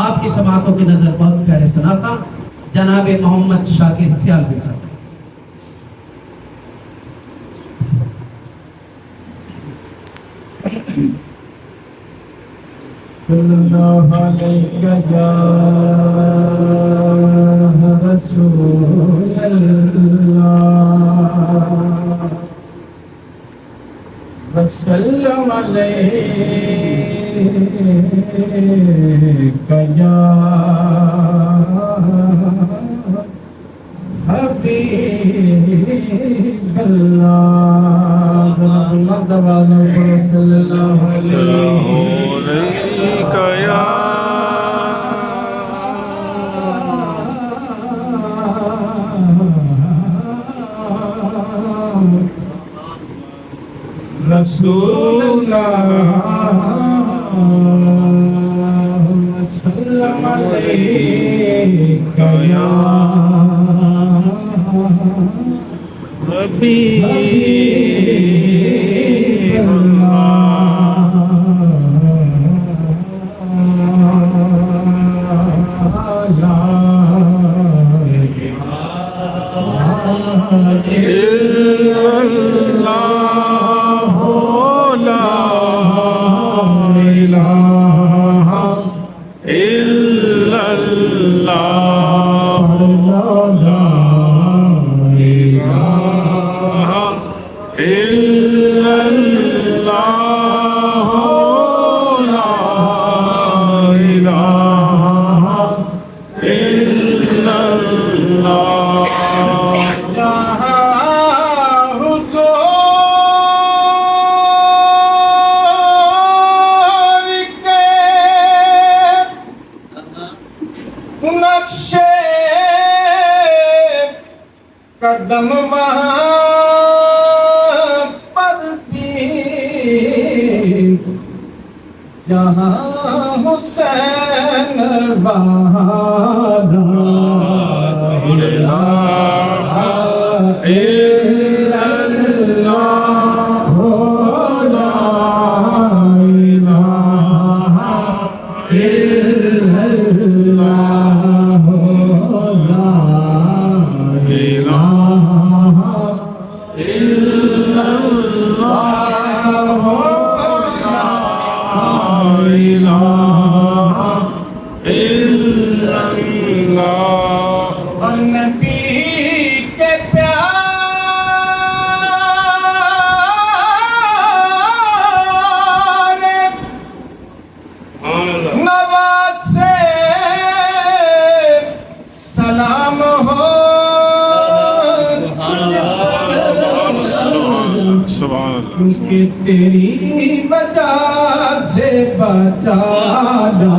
آپ کی سماعتوں کی نظر بہت پیارے سناتا، جناب محمد شاکر سیال بھی صاحب صلی اللہ علیہ یا رسول اللہ، وسلم علیک یا جہاں حسین وہاں تیری وجہ سے بچانا۔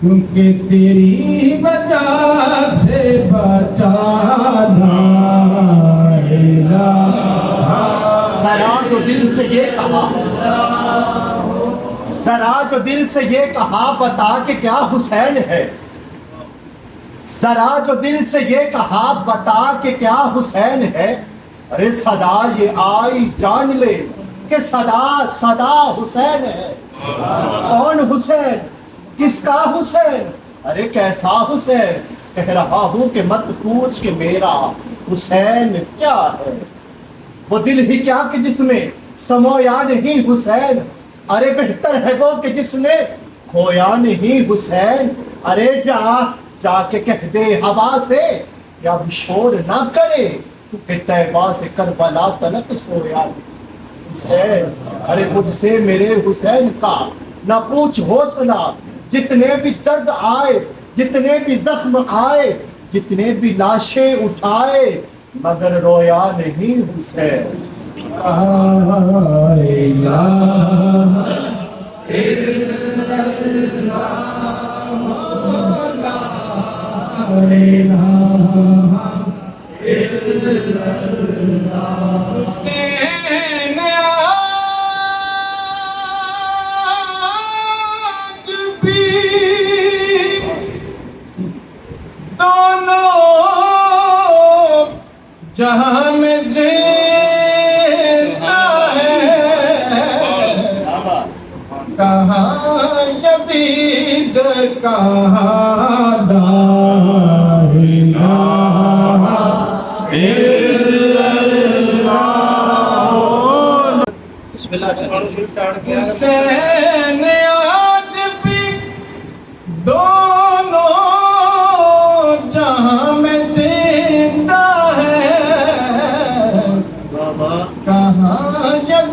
کیونکہ تیری وجہ سے بچانا سرا جو دل سے یہ کہا۔ سرا جو دل سے یہ کہا، بتا کہ کیا حسین ہے۔ سرا جو دل سے یہ کہا، بتا کہ کیا حسین ہے۔ ارے صدا، یہ آئی جان لے کہ صدا صدا حسین ہے۔ کون حسین؟ کس کا حسین؟ ارے کیسا حسین؟ کہہ رہا ہوں کہ مت پوچھ کہ میرا حسین کیا ہے؟ وہ دل ہی کیا کہ جس میں؟ سمویا نہیں حسین۔ ارے بہتر ہے وہ کہ جس نے؟ کھویا نہیں حسین۔ ارے جا جا کے کہہ دے ہوا سے۔ یا شور نہ کرے۔ کہ طیبہ سے کربلا تلک سویا۔ نہیں حسین، ارے مجھ سے میرے حسین کا نہ پوچھ حوصلہ جتنے بھی درد آئے جتنے بھی زخم آئے جتنے بھی لاشیں اٹھائے مگر رویا نہیں حسین حسین جہاں میں زندہ ہے۔ کہاں یزید کہاں لا الہ بسم اللہ۔ حسین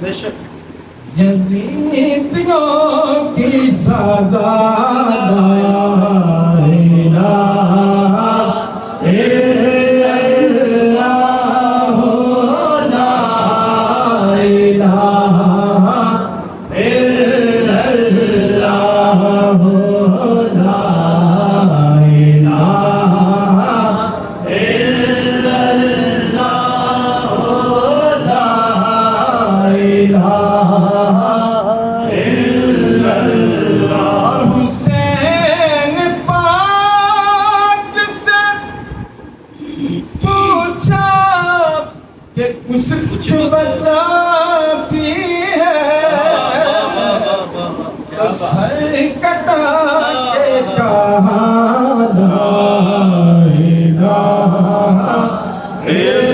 Deixa. کچھ بچا بھی ہے سر کٹا کے کہا لا الہ